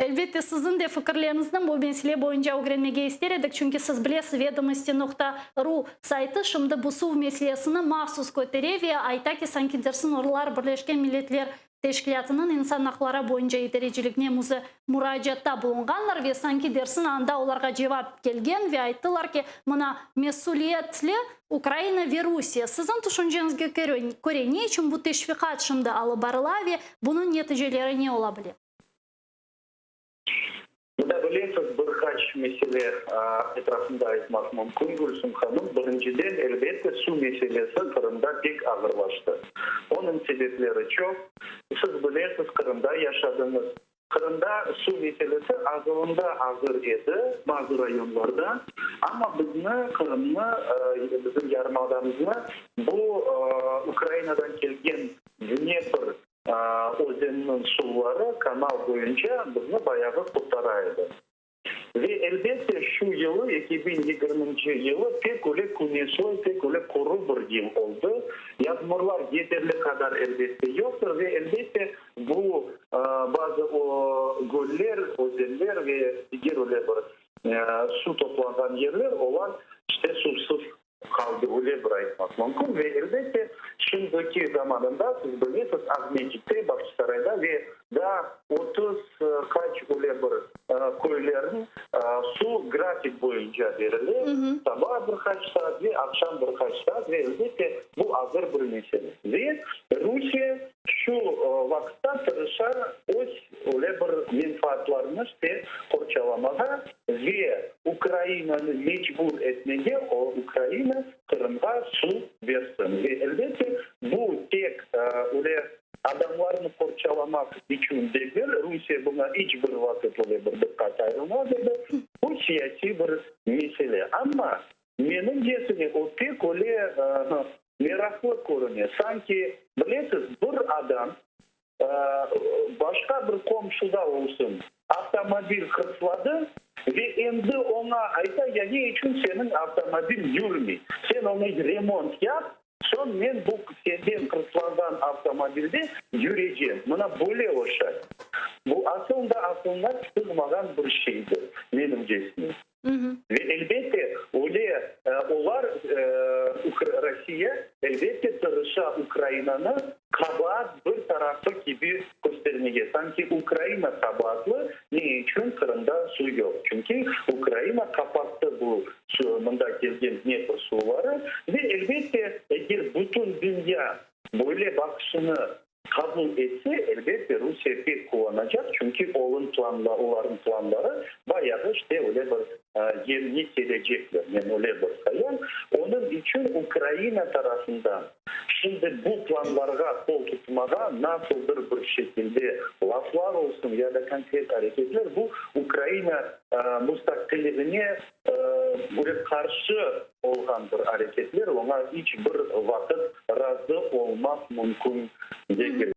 Elbette sizin de бойынша bu mesele едік öğrenmeye сіз Çünkü siz нұқта ру сайты шымды бұсу мәселесіні мақсус көтере ве айта ке санкидерсін орлар бірлешкен милетлер тәшкилатының инсан ақлары бойынша дәрежелігіне мұзы мұражатта болынғанлар ве санки анда оларға жевап келген ве айттылар ке мына месулиетлі Украина ве Русия. Сіздің тұшынжеңізге көре не үшін бұл тешвиқат шымды алып барыла ве бұның нәтижелері не ола біле? мында билесиз бир канча маселе атрасында айтмак мүмкүн гүлсүм ханым біріншіден әлбетте су мәселесі қырымда бек агырлашты оның себептері чок сіз білесіз қырымда жашадыңыз қырымда су мәселесі азырында азыр еді баазы райондарда амма биздин кырымны биздин жарымадамызны бул украинадан Kıbrıs'ın suları kanal boyunca bunu bayağı kurtaraydı. Ve elbette şu yılı 2020 yılı pek öyle kunisli, pek öyle kuru bir yıl oldu. Yağmurlar yeterli kadar elbette yoktur ve elbette bu e, bazı o göller, özeller ve diğer öyle bir e, su toplanan yerler olan işte susuz kaldı öyle bırakmak mümkün ve elbette Şimdi Şimdiki zamanında siz bilmiyorsunuz Ahmet Ciddi Bahçesaray'da ve daha 30 kaç öyle bir көйлерін су график бойынша беріледі сабақ бір қанша сағат же ақшам бір сағат бұл азыр бір русия шу тырышар өз оле бір қорчаламаға етмеге украина қырымға су берсін бұл тек адамларны корчаламак үчүн деген русия буга эч бир убакыт эле бир диккат айырылмады бул саясий бир меселе амма менин десине опек эле мерахлык көрүнө санки билесиз бир адам башка бир комшуда болсун автомобиль кырсылады ve şimdi ona ayta yani için senin otomobil yürümüyor. Sen onu remont yap, сондықтан мен бұл сенден қырсыланған автомобильде жүрегем мына болеоша бұл асында асылына сіз маған шейді менің мхм Әлбетте, оле олар Россия әлбетте тырыша Украинаны қабат бір тарапты кебі көтермеге Санки Украина кабаатлы не үшін қырында су жоқ. Чүнки Украина қапатты бұл мында келген Днепр сулары. әлбетте Rusya böyle bakışını kabul etse elbette Rusya pek kullanacak. Çünkü onun planla, onların planları bayağı işte öyle bir e, yerini gelecekler. Yani öyle bir sayın. Onun için Ukrayna tarafından şimdi bu planlara kol tutmaga nasıldır bir şekilde laflar olsun ya da konkret hareketler bu Ukrayna e, müstakilliğine e, karşı olgan bir hareketler. Ona hiç bir vakit Гонконг, Декіль